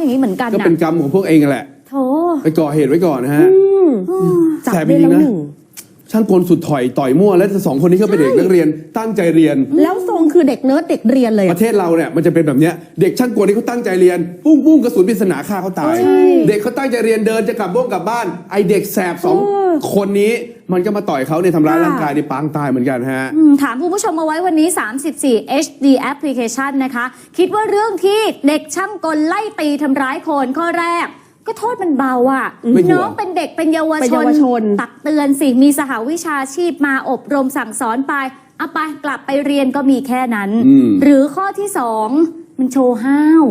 อย่างนี้เหมือนกันก็นะเป็นกรรมของพวกเองนั่นแหละ โถไปก่อเหตุไว้ก่อนนะฮะ จับแต่ได้จริแล้วงๆนะ หนึ่ง ช่างกลสุดถอยต่อยมั่วและสองคนนี้ก็เป็นเด็กนักเรียนตั้งใจเรียน แล้วทรง คือเด็กเนิร์ดเด็กเรียนเลยปอะ ระเทศเราเนี่ยมันจะเป็นแบบเนี้ยเด็กช่างกลนี่เขาตั้งใจเรียน ปุ้งปุ้งกระสุนปริศนาฆ่าเขาตาย ใช่เด็กเขาตั้งใจเรียนเดินจะกลับบ้านกลับบ้าน ไอเด็กแสบสองคนนี้มันก็มาต่อยเขาเนี่ยทำร้ายค่ะ ร่างกายในปางตายเหมือนกันฮะ อืมถามคุณผู้ชมมาไว้วันนี้ 34 HD application นะคะ คิดว่าเรื่องที่เด็กช่างกลไล่ตีทำร้ายคนข้อแรก ก็โทษมันเบาอะ ไม่กลัวน้องเป็นเด็กเป็นเยาวเป็นชเยานวชน ตักเตือนสิ มีสหวิชาชีพมาอบรมสั่งสอนไป เอาไปกลับไปเรียนก็มีแค่นั้นอืมหรือข้อที่สองมันโชว์ห้าว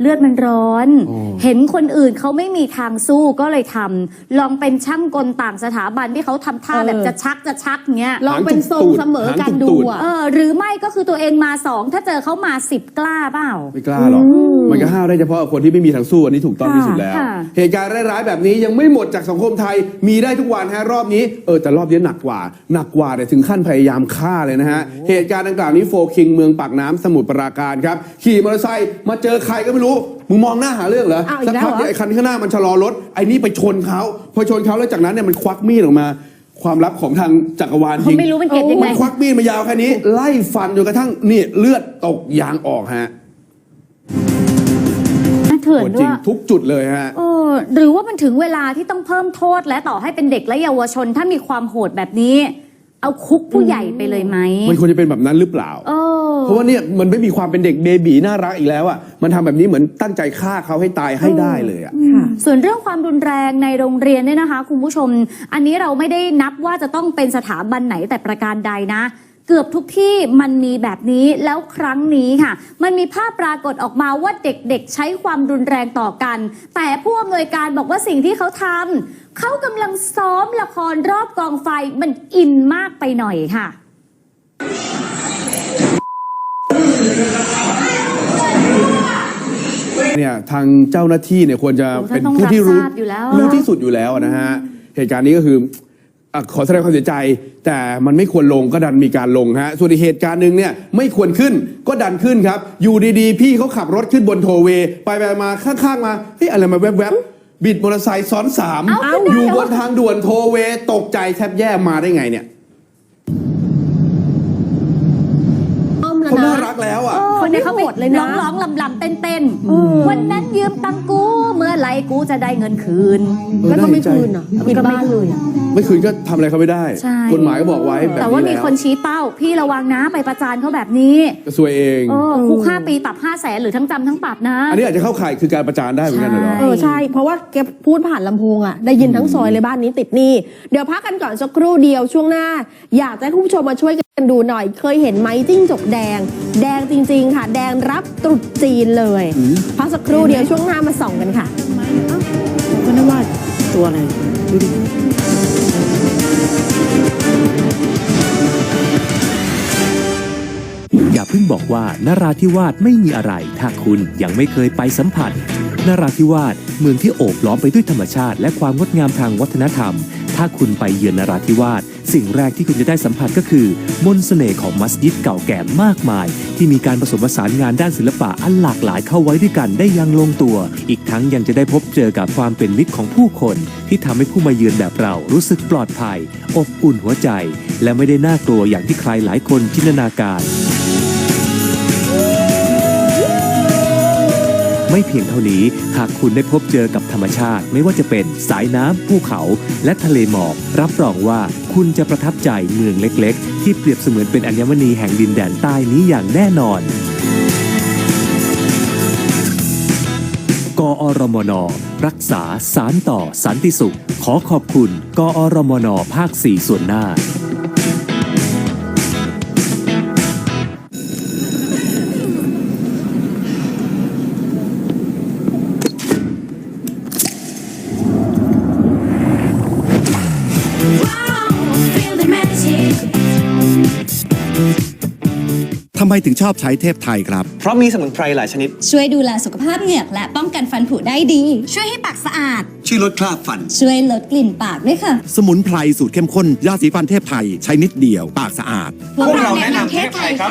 เลือดมันร้อนอ๋อเห็นคนอื่นเขาไม่มีทางสู้ก็เลยทำลองเป็นช่างกลต่างสถาบันที่เขาทำท่าเออ แบบจะชักจะชักเงี้ย ลองเป็นทรงเสมอกันดูอะเออหรือไม่ก็คือตัวเองมาสองถ้าเจอเขามาสิบกล้าเปล่า ไม่กล้าหรอก มันก็ห้าวได้เฉพาะคนที่ไม่มีทางสู้อันนี้ถูกต้องที่สุดแล้ว ค่ะ เหตุการณ์ร้ายๆแบบนี้ยังไม่หมดจากสังคมไทย มีได้ทุกวันฮะรอบนี้ เออแต่รอบนี้หนักกว่า หนักกว่าเนี่ยถึงขั้นพยายามฆ่าเลยนะฮะ เหตุการณ์ดังกล่าวนี้โฟคิงเมืองปากน้ำสมุทรปราการครับ ขี่มอเตอร์ไซค์มาเจอใครก็ไม่รู้มึงมองหน้าหาเรื่องเหรออ้าวอีสักกแล้วพักเหรอ เนี่ยไอ้คันข้างหน้ามันชะลอรถไอ้นี่ไปชนเขาพอชนเขาแล้วจากนั้นเนี่ยมันควักมีดออกมา ความลับของทางจักรวาลจเขาริงไม่รู้มันเก็บยังไง มันควักมีดมายาวแค่นี้ ไล่ฟันจนกระทั่งนี่เลือดตกยางออกฮะเถื่อนโหดจด้ริวงยทุกจุดเลยฮะ เออหรือว่ามันถึงเวลาที่ต้องเพิ่มโทษและต่อให้เป็นเด็กและเยาวชน ถ้ามีความโหดแบบนี้ เอาคุกผู้ใหญ่ไปเลยไหม มันควรจะเป็นแบบนั้นหรือเปล่า เออ เพราะว่าเนี่ยมันไม่มีความเป็นเด็กเบบีน่ารักอีกแล้วอะมันทำแบบนี้เหมือนตั้งใจฆ่าเขาให้ตายให้ได้เลยอะ ค่ะส่วนเรื่องความรุนแรงในโรงเรียนเนี่ยนะคะ คุณผู้ชม อันนี้เราไม่ได้นับว่าจะต้องเป็นสถาบันไหนแต่ประการใดนะ เกือบทุกที่มันมีแบบนี้แล้วครั้งนี้ค่ะ มันมีภาพปรากฏออกมาว่าเด็กๆ ใช้ความรุนแรงต่อกัน แต่ผู้อำนวยการบอกว่าสิ่งที่เขาทำเขากำลังซ้อมละครรอบกองไฟมันอินมากไปหน่อยค่ะ เนี่ยทางเจ้าหน้าที่เนี่ยควรจะโอ้ท่านเป็นต้องผู้ที่รู้รับทราบอยู่แล้วรู้ที่สุดอยู่แล้วนะฮะเหตุการณ์นี้ก็คืออะขอแสดงความเสียใจ แต่มันไม่ควรลงก็ดันมีการลงฮะส่วนอีกเหตุการณ์หนึ่งเนี่ยไม่ควรขึ้นก็ดันขึ้นครับ อยู่ดีๆ พี่เขาขับรถขึ้นบนโทเวย์ไปไปมาข้างๆมาเฮ้ยอะไรมาแวบๆบิดมอเตอร์ไซค์ซ้อนสามเอ้าอยู่บนทางด่วนโทเวย์ตกใจแทบแย่มาได้ไงเนี่ย อ้อม แล้วเขานะน่ารักแล้วอะ คนนี้เขาโหดเลยนะร้องร้องลำลำเต้นเต้นๆวันนั้นยืมตังกู เมื่อไหรกูจะได้เงินคืน เออแล้วก็ไม่น่าเห็นใจ คืนอะปิดบ้านเลยอะ ไม่คืนก็ทำอะไรเขาไม่ได้ ใช่ กฎหมายก็บอกไว้แบบแต่ว่านี้มีแล้วคนชี้เป้า พี่ระวังนะไปประจานเขาแบบนี้ก็ซวยเอง เออคุกห้าปีปรับห้าแสนหรือทั้งจำทั้งปรับนะ อันนี้อาจจะเข้าข่ายคือการประจานได้เหมือนกันเหรอใช่เออใช่ เพราะว่าแกพูดผ่านลำโพงอะ ได้ยินทั้งซอยเลยบ้านนี้ติดหนี้ เดี๋ยวพักกันก่อนสักครู่เดียวช่วงหน้า อยากจะให้คุณผู้ชมมาช่วยกัน ดูหน่อยเคยเห็นไหมจิ้งจกแดง แดงจริง ๆ ค่ะ แดงรับตรุษจีนเลยพักสักครู่เดียวช่วงหน้ามาส่องกันค่ะก็นึกว่าตัวอะไรดูดิอย่าเพิ่งบอกว่านาราธิวาสไม่มีอะไร ถ้าคุณยังไม่เคยไปสัมผัสนาราธิวาสเมืองที่โอบล้อมไปด้วยธรรมชาติ และความงดงามทางวัฒนธรรม ถ้าคุณไปเยือนนราธิวาสสิ่งแรกที่คุณจะได้สัมผัสก็คือมนต์เสน่ห์ของมัสยิดเก่าแก่มากมาย ที่มีการผสมผสานงานด้านศิลปะอันหลากหลายเข้าไว้ด้วยกันได้อยังลงตัว อีกทั้งยังจะได้พบเจอกับความเป็นมิตรของผู้คน ที่ทำให้ผู้มาเยือนแบบเรารู้สึกปลอดภัย อบอุ่นหัวใจ และไม่ได้น่ากลัวอย่างที่ใครหลายคนจินตนาการ ไม่เพียงเท่านี้หากคุณได้พบเจอกับธรรมชาติ ไม่ว่าจะเป็นสายน้ำภูเขา และทะเลหมอก รับรองว่าคุณจะประทับใจเมืองเล็ก ๆ ที่เปรียบเสมือนเป็นอัญมณีแห่งดินแดนใต้นี้อย่างแน่นอนกอรมน รักษาสารต่อสันติสุข ขอขอบคุณ กอรมน ภาค 4 ส่วนหน้า ทำไมถึงชอบใช้เทพไทยครับ เพราะมีสมุนไพรหลายชนิด ช่วยดูแลสุขภาพเหงือกและป้องกันฟันผุได้ดี ช่วยให้ปากสะอาด ช่วยลดคราบฟัน ช่วยลดกลิ่นปากด้วยค่ะ สมุนไพรสูตรเข้มข้นยาสีฟันเทพไทยใช้นิดเดียว ปากสะอาด พวกเราแนะนำเทพไทยครับ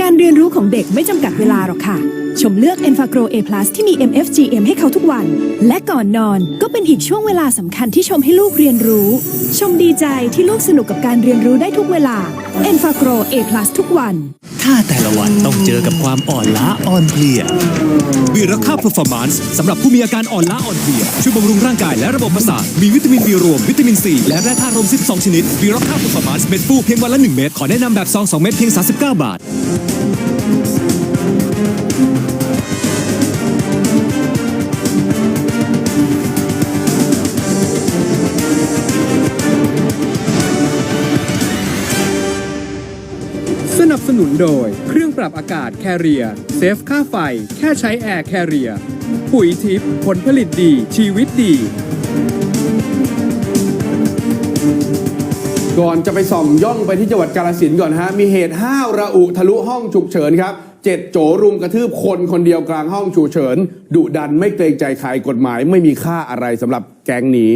การเรียนรู้ของเด็กไม่จำกัดเวลาหรอกค่ะ ชมเลือก e n f a g r o A+ ที่มี MFGM ให้เขาทุกวัน และก่อนนอนก็เป็นอีกช่วงเวลาสำคัญที่ชมให้ลูกเรียนรู้ ชมดีใจที่ลูกสนุกกับการเรียนรู้ได้ทุกเวลา e n f a g r o A+ ทุกวัน ถ้าแต่ละวันต้องเจอกับความอ่อนล้าอ่อนเพลียวีรค่า performance สำหรับผู้มีอาการอ่อนล้าอ่อนเพลียช่วยบำรุงร่างกายและระบบประสาทมีวิตามิน B รวมวิตามิน C และแร่ธาตุรวม12 ชนิดวีรค่า performance เม็ดฟูเพียงวันละ 1 เม็ดขอแนะนำแบบซอง2เม็ดเพียง 39 บาท สนับสนุนโดย เครื่องปรับอากาศแคเรียเซฟค่าไฟ แค่ใช้แอร์แคเรียปุ๋ยทิพย์ผลผลิตดี ชีวิตดี ก่อนจะไปส่องย่องไปที่จังหวัดกาลสินธุ์ก่อนฮะ มีเหตุห้าวระอุทะลุห้องฉุกเฉินครับเจ็ดโจรุมกระทืบคนคนเดียวกลางห้องฉุกเฉินดุดันไม่เกรงใจใครกฎหมายไม่มีค่าอะไรสำหรับแก๊งนี้